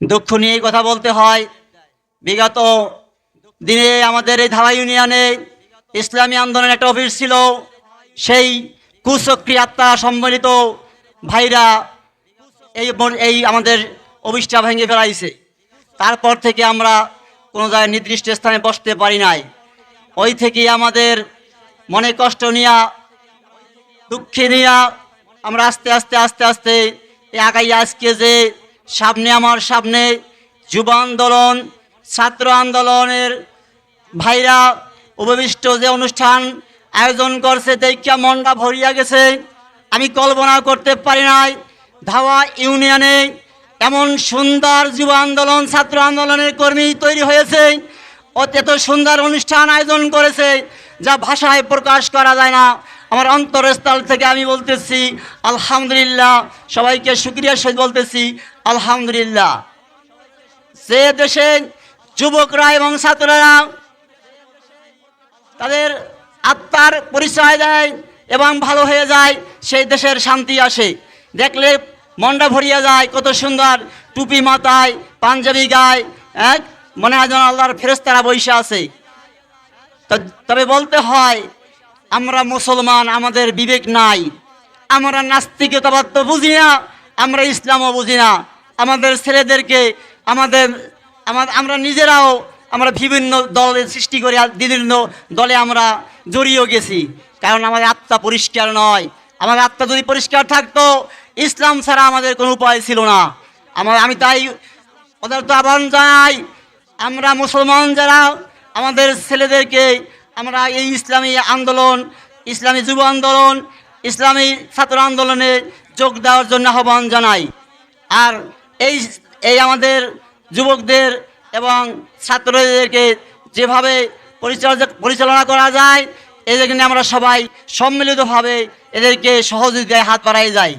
দুঃখ নিয়েই কথা বলতে হয়। বিগত দিনে আমাদের এই ধারা ইউনিয়নে ইসলামী আন্দোলনের একটা অফিস ছিল। সেই কুচক্রি আত্মা সম্মিলিত ভাইরা এই এই আমাদের অফিসটা ভেঙে ফেলাইছে। তারপর থেকে আমরা কোনো জায়গায় নির্দিষ্ট স্থানে বসতে পারি নাই। ওই থেকে আমাদের মনে কষ্ট নিয়া, দুঃখে নিয়া আমরা আস্তে আস্তে আস্তে আস্তে আগাই আজকে যে সামনে আমার সামনে যুব আন্দোলন, ছাত্র আন্দোলনের ভাইরা উপবিষ্ট যে অনুষ্ঠান আয়োজন করছে দেখা মনটা ভরিয়া গেছে। আমি কল্পনা করতে পারি নাই ধাওয়া ইউনিয়নে এমন সুন্দর যুব আন্দোলন, ছাত্র আন্দোলনের কর্মী তৈরি হয়েছে। অত এত সুন্দর অনুষ্ঠান আয়োজন করেছে, যা ভাষায় প্রকাশ করা যায় না। আমার অন্তরস্থল থেকে আমি বলতেছি, আলহামদুলিল্লাহ। সবাইকে সুক্রিয়া সহিত বলতেছি, আলহামদুলিল্লাহ। সে দেশে যুবকরা এবং ছাত্ররা তাদের আত্মার পরিচয় দেয় এবং ভালো হয়ে যায়, সেই দেশের শান্তি আসে। দেখলে মনটা ভরিয়া যায়, কত সুন্দর টুপি মাথায় পাঞ্জাবি গায়ে এক মনে হয় যেন আল্লাহর ফেরেস্তারা বৈশা আছে। তবে বলতে হয় আমরা মুসলমান, আমাদের বিবেক নাই। আমরা নাস্তিকতাবাদ তো বুঝি না, আমরা ইসলামও বুঝি না। আমাদের ছেলেদেরকে, আমাদের আমার আমরা নিজেরাও আমরা বিভিন্ন দলের সৃষ্টি করে বিভিন্ন দলে আমরা জড়িয়ে গেছি। কারণ আমাদের আত্মা পরিষ্কার নয়। আমাদের আত্মা যদি পরিষ্কার থাকতো, ইসলাম ছাড়া আমাদের কোনো উপায় ছিল না। আমার আমি তাই ওদের তো আহ্বান জানাই, আমরা মুসলমান যারা, আমাদের ছেলেদেরকে আমরা এই ইসলামী আন্দোলন, ইসলামী যুব আন্দোলন, ইসলামী ছাত্র আন্দোলনে যোগ দেওয়ার জন্য আহ্বান জানাই। আর এই এই আমাদের যুবকদের এবং ছাত্রদেরকে যেভাবে পরিচালনা করা যায়, এদের আমরা সবাই সম্মিলিতভাবে এদেরকে সহযোগিতায় হাত বাড়াই যাই।